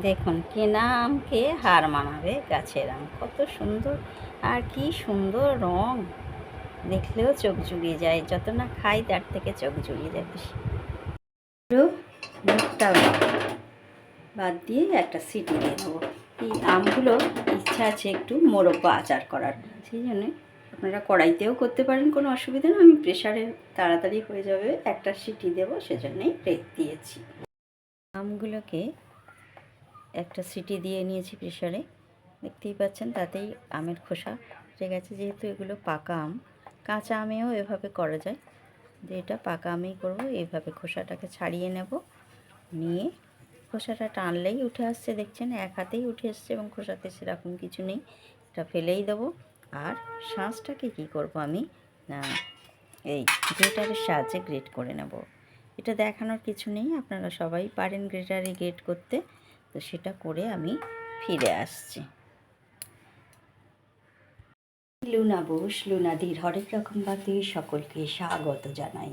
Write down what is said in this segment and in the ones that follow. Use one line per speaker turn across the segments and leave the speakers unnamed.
দেখুন কেনা আমকে হার মানাবে গাছের আম? কত সুন্দর। আর কি সুন্দর রং। দেখলেও চোখ জুড়িয়ে যায়। যত না খাই, তার থেকে চোখ জুড়িয়ে যায় বেশি। বাদ দিয়ে একটা সিটি দিয়ে দেবো। এই আমগুলো ইচ্ছা আছে একটু মোরব্বা আচার করার। সেই জন্যে আপনারা কড়াইতেও করতে পারেন, কোনো অসুবিধা নেই। আমি প্রেশারে তাড়াতাড়ি হয়ে যাবে। একটা সিটি দেবো, সেজন্যই রেখ দিয়েছি। আমগুলোকে একটা সিটি দিয়ে নিয়েছি প্রেশারে দেখতেই পাচ্ছেন তাতেই আমের খোসা উঠে গেছে। যেহেতু এগুলো পাকা আম, কাঁচা আমেও এভাবে করা যায়। যে এটা পাকা আমেই করব, এইভাবে খোসাটাকে ছাড়িয়ে নেব। নিয়ে খোসাটা টানলেই উঠে আসছে, দেখছেন? এক হাতেই উঠে আসছে এবং খোসাতে সেরকম কিছু নেই। এটা ফেলেই দেবো। আর শাঁসটাকে কি করব আমি? না, এই গ্রেটারের সাহায্যে গ্রেট করে নেব। এটা দেখানোর কিছু নেই। আপনারা সবাই পারেন গ্রেটারে গ্রেট করতে। তো সেটা করে আমি ফিরে আসছি। লুনা বোস লুনাদির হরেক রকম বাদে সকলকে স্বাগত জানাই।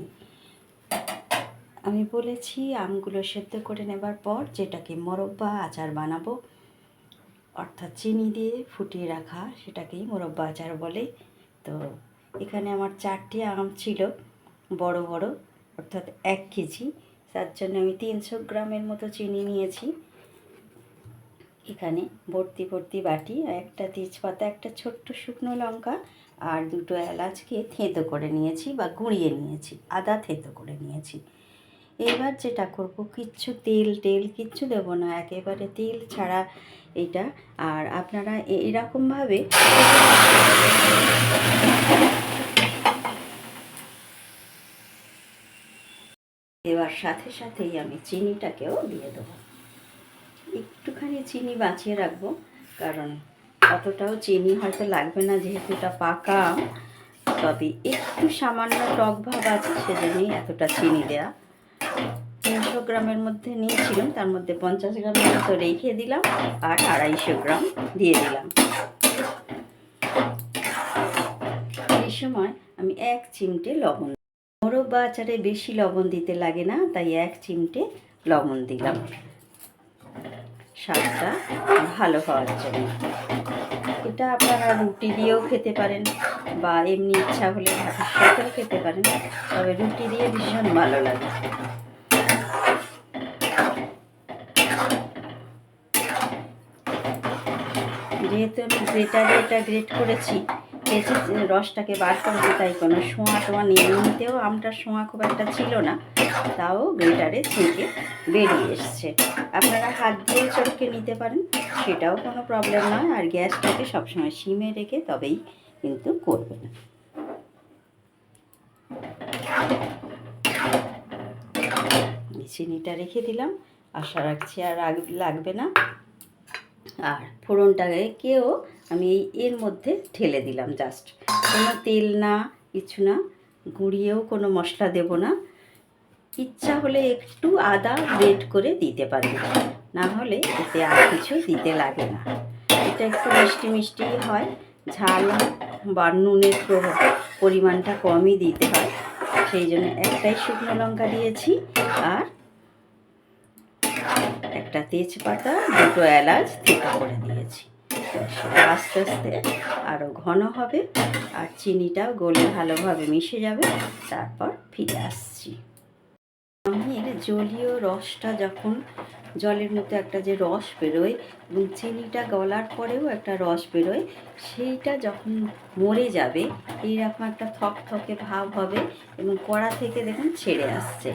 আমি বলেছি, আমগুলো সেদ্ধ করে নেবার পর যেটাকে মোরব্বা আচার বানাবো, অর্থাৎ চিনি দিয়ে ফুটিয়ে রাখা সেটাকেই মোরব্বা আচার বলে। তো এখানে আমার চারটি আম ছিল, বড় বড়, অর্থাৎ এক কেজি। তার জন্য আমি তিনশো গ্রামের মতো চিনি নিয়েছি। এখানে ভর্তি ভর্তি বাটি, একটা তেজপাতা, একটা ছোট্ট শুকনো লঙ্কা আর দুটো এলাচকে থেঁতো করে নিয়েছি বা গুঁড়িয়ে নিয়েছি, আদা থেঁতো করে নিয়েছি। এবার যেটা করব, কিচ্ছু তেল টেল কিচ্ছু দেব না, একেবারে তেল ছাড়া এটা। আর আপনারা এরকমভাবে এবার সাথে সাথেই আমি চিনিটাকেও দিয়ে দেবো। একটুখানি চিনি বাঁচিয়ে রাখব, কারণ অতটাও চিনি হয়তো লাগবে না যেহেতু এটা পাকা। তবে একটু সামান্য টক ভাব আছে, সেজন্যই এতটা চিনি দেয়া। তিনশো গ্রামের মধ্যে নিয়েছিলাম, তার মধ্যে পঞ্চাশ গ্রামের মতো রেখে দিলাম, আর আড়াইশো গ্রাম দিয়ে দিলাম। এই সময় আমি এক চিমটে লবণ মোরব্বা আচারে বেশি লবণ দিতে লাগে না, তাই এক চিমটে লবণ দিলাম। স্বাদটা ভালো হওয়ার জন্য। এটা আপনারা রুটি দিয়েও খেতে পারেন বা এমনি ইচ্ছা হলে ভাতের সাথেও খেতে পারেন, তবে রুটি দিয়ে ভীষণ ভালো লাগে। যেহেতু আমি গ্রেটারে এটা গ্রেট করেছি কেচে রসটাকে বার করেছি তাই কোনো শোঁয়া টোয়া নিয়ে নিতেও আমটার শোঁয়া খুব একটা ছিল না, তাও গ্রেটারে থেকে বেরিয়ে এসছে। আপনারা হাত দিয়ে চটকে নিতে পারেন, সেটাও কোনো প্রবলেম নয়, আর গ্যাসটাকে সবসময় সিমে রেখে তবেই কিন্তু করবেন। চিনিটা রেখে দিলাম, আশা রাখছি আর লাগবে না। আর ফোড়নটাকেও আমি এই এর মধ্যে ঠেলে দিলাম জাস্ট কোনো তেল না, কিছু না, গুঁড়িয়েও কোনো মশলা দেব না। ইচ্ছা হলে একটু আদা গ্রেট করে দিতে পারেন না হলে এতে আর কিছু দিতে লাগে না। এটা একটু মিষ্টি মিষ্টি হয়, ঝাল বা নুনের প্র- পরিমাণটা কমই দিতে হয়। সেই জন্য একটাই শুকনো লঙ্কা দিয়েছি আর একটা তেজপাতা, দুটো এলাচ থেতো করে দিয়েছি। সেটা আস্তে আস্তে আরও ঘন হবে আর চিনিটাও গলে ভালোভাবে মিশে যাবে। তারপর ফিরে আসছি। আমের জলীয় রসটা যখন জলের মতো একটা যে রস বেরোয় এবং চিনিটা গলার পরেও একটা রস বেরোয়, সেইটা যখন মরে যাবে, এইরকম একটা থকথকে ভাব হবে এবং কড়া থেকে দেখুন ছেড়ে আসছে।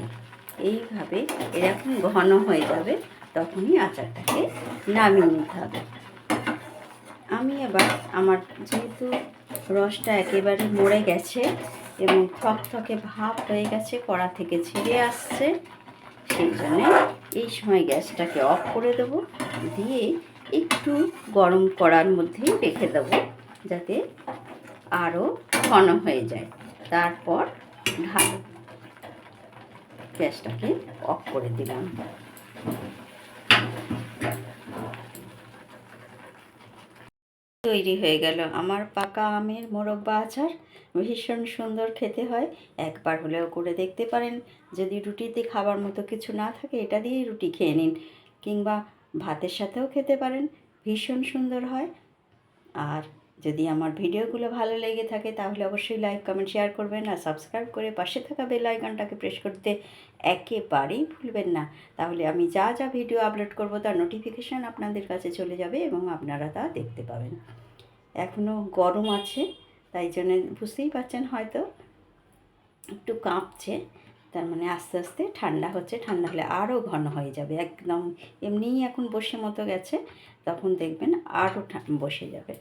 এইভাবে এরকম ঘন হয়ে যাবে, তখনই আচারটাকে নামিয়ে নিতে হবে। আমি এবার আমার যেহেতু রসটা একেবারে মরে গেছে এবং থকথকে ভাব হয়ে গেছে, কড়া থেকে ছেড়ে আসছে, সেই জন্যে এই সময় গ্যাসটাকে অফ করে দেব, দিয়ে একটু গরম করার মধ্যেই রেখে দেব, যাতে আরও ঘন হয়ে যায়। তারপর ঢাল গ্যাসটাকে অফ করে দিলাম। তৈরি হয়ে গেল। আমার পাকা আমের মোরব্বা আচার ভীষণ সুন্দর খেতে হয়। একবার হলেও করে দেখতে পারেন। যদি রুটিতে খাবার মতো কিছু না থাকে, এটা দিয়েই রুটি খেয়ে নিন। কিংবা ভাতের সাথেও খেতে পারেন। ভীষণ সুন্দর হয়। আর যদি আমার ভিডিওগুলো ভালো লেগে থাকে তাহলে অবশ্যই লাইক, কমেন্ট, শেয়ার করবেন আর সাবস্ক্রাইব করে পাশে থাকা বেল আইকনটাকে প্রেস করতে একেবারেই ভুলবেন না। তাহলে আমি যা যা ভিডিও আপলোড করব তার নোটিফিকেশান আপনাদের কাছে চলে যাবে এবং আপনারা তা দেখতে পাবেন। এখনও গরম আছে, তাই জন্য বুঝতেই পারছেন হয়তো একটু কাঁপছে, তার মানে আস্তে আস্তে ঠান্ডা হচ্ছে, ঠান্ডা হলে আরও ঘন হয়ে যাবে, একদম এমনিই এখন বসে মতো গেছে, তখন দেখবেন আরও বসে যাবে।